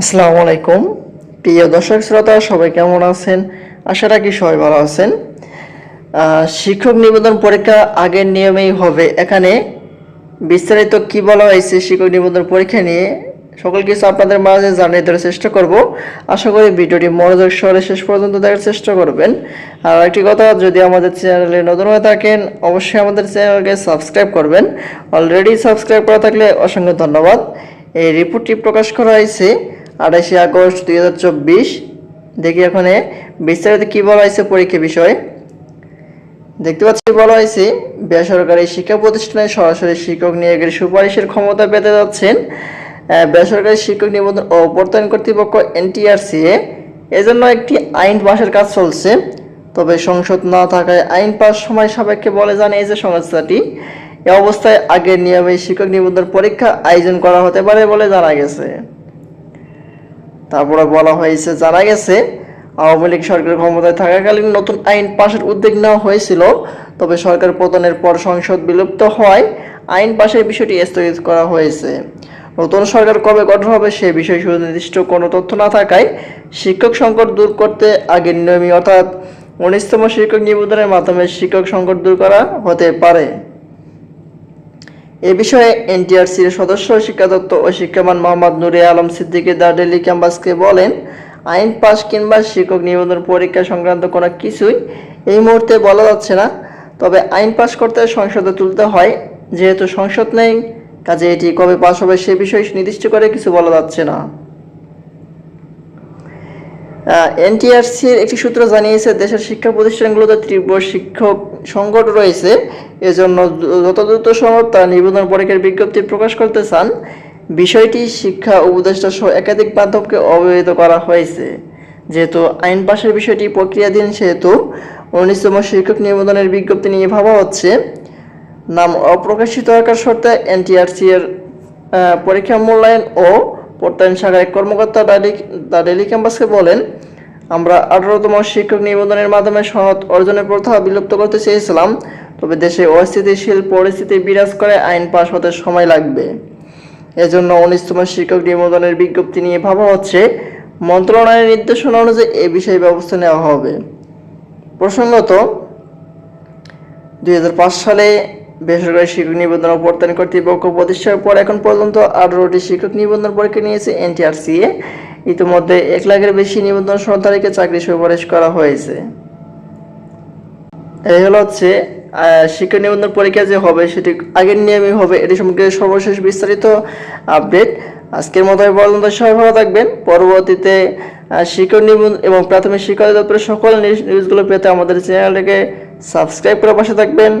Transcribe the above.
আসসালামু আলাইকুম। প্রিয় দর্শক শ্রোতা, সবাই কেমন আছেন? আশা রাখি সবাই ভালো আছেন। শিক্ষক নিবন্ধন পরীক্ষা আগের নিয়মেই হবে। এখানে বিস্তারিত কি বলা হয়েছে শিক্ষক নিবন্ধন পরীক্ষা নিয়ে, সকল কিছু আপনাদের মাঝে জানিয়ে দেওয়ার চেষ্টা করব। আশা করি ভিডিওটি মনোযোগ সহলে শেষ পর্যন্ত দেখার চেষ্টা করবেন। আর একটি কথা, যদি আমাদের চ্যানেলে নতুন হয়ে থাকেন, অবশ্যই আমাদের চ্যানেলকে সাবস্ক্রাইব করবেন। অলরেডি সাবস্ক্রাইব করা থাকলে অসংখ্য ধন্যবাদ। এই রিপোর্টটি প্রকাশ করা হয়েছে আঠাশে আগস্ট দুই হাজার চব্বিশ। দেখি এখানে বিস্তারিত কি বলা হয়েছে পরীক্ষা বিষয়ে। দেখতে পাচ্ছি, বলা হয়েছে, বেসরকারি শিক্ষা প্রতিষ্ঠানে সরাসরি শিক্ষক নিয়োগের সুপারিশের ক্ষমতা পেতে যাচ্ছেন বেসরকারি শিক্ষক নিবন্ধন ও প্রত্যয়ন কর্তৃপক্ষ এনটিআরসিএ। এজন্য একটি আইন পাশের কাজ চলছে। তবে সংসদ না থাকায় আইন পাশ সময় সাপেক্ষে বলে জানিয়েছে সংস্থাটি। এ অবস্থায় আগের নিয়মে শিক্ষক নিবন্ধন পরীক্ষা আয়োজন করা হতে পারে বলে জানা গেছে। তারপরে বলা হয়েছে জানা গেছে, আওয়ামী লীগ সরকার ক্ষমতায় থাকাকালীন নতুন আইন পাশের উদ্যোগ নেওয়া হয়েছিল, তবে সরকার পতনের পর সংসদ বিলুপ্ত হওয়ায় আইন পাশের বিষয়টি স্থগিত করা হয়েছে। নতুন সরকার কবে গঠন হবে সে বিষয়ে সুনির্দিষ্ট কোনো তথ্য না থাকায় শিক্ষক সংকট দূর করতে আগের নিয়মী অর্থাৎ উনিশতম শিক্ষক নিবন্ধনের মাধ্যমে শিক্ষক সংকট দূর করা হতে পারে। এ বিষয়ে এনটিআরসির সদস্য শিক্ষা দত্ত ও শিক্ষামান মোহাম্মদ নুরে আলম সিদ্দিকি দা ডেলি ক্যাম্পাসকে বলেন, আইন পাস কিংবা শিক্ষক নিবন্ধন পরীক্ষা সংক্রান্ত কোনো কিছুই এই মুহূর্তে বলা যাচ্ছে না। তবে আইন পাস করতে সংসদে তুলতে হয়, যেহেতু সংসদ নেই, কাজে এটি কবে পাস হবে সে বিষয়ে নির্দিষ্ট করে কিছু বলা যাচ্ছে না। এনটিআরসির একটি সূত্র জানিয়েছে, দেশের শিক্ষা প্রতিষ্ঠানগুলোতে তীব্র শিক্ষক সংকট রয়েছে। এজন্য যত দ্রুত সম্ভব তারা নিবন্ধন পরীক্ষার বিজ্ঞপ্তি প্রকাশ করতে চান। বিষয়টি শিক্ষা উপদেষ্টা সহ একাধিক মাধ্যমকে অবহিত করা হয়েছে। যেহেতু আইন পাশের বিষয়টি প্রক্রিয়াধীন, সেহেতু উনিশতম শিক্ষক নিবন্ধনের বিজ্ঞপ্তি নিয়ে ভাবা হচ্ছে। নাম অপ্রকাশিত থাকার শর্তে এনটিআরসি এর পরীক্ষা মূল্যায়ন ও প্রত্যয়ন শাখার এক কর্মকর্তা দ্য ডেলি ক্যাম্পাসকে বলেন, আমরা আঠারোতম শিক্ষক নিবন্ধনের মাধ্যমে সনদ অর্জনের প্রথা বিলুপ্ত করতে চেয়েছিলাম, তবে দেশে অস্থিতিশীল পরিস্থিতি বিরাজ করে আইন পাশ হতে সময় লাগবে। এজন্য উনিশতম শিক্ষক নিবন্ধনের বিজ্ঞপ্তি নিয়ে ভাবা হচ্ছে, মন্ত্রণালয়ের নির্দেশনা অনুযায়ী এ বিষয়ে ব্যবস্থা নেওয়া হবে। প্রসঙ্গত, দুই হাজার পাঁচ সালে বেসরকারি শিক্ষক নিবন্ধন ও প্রত্যয়ন কর্তৃপক্ষ প্রতিষ্ঠার পর এখন পর্যন্ত আঠারোটি শিক্ষক নিবন্ধন পরীক্ষা নিয়েছে এনটিআরসিএ। ইতিমধ্যে এক লাখের বেশি নিবন্ধন সন্তানীকে চাকরি সুপারিশ করা হয়েছে। এই হলো হচ্ছে শিক্ষক নিবন্ধন পরীক্ষা যে হবে সেটি আগের নিয়মে হবে, এটি সম্পর্কে সর্বশেষ বিস্তারিত আপডেট। আজকের মতো পর্যন্ত, সবাই ভালো থাকবেন। পরবর্তীতে শিক্ষক নিবন্ধন এবং প্রাথমিক শিক্ষা দপ্তরের সকল নিউজ- নিউজগুলো পেতে আমাদের চ্যানেলটিকে সাবস্ক্রাইব করে পাশে থাকবেন।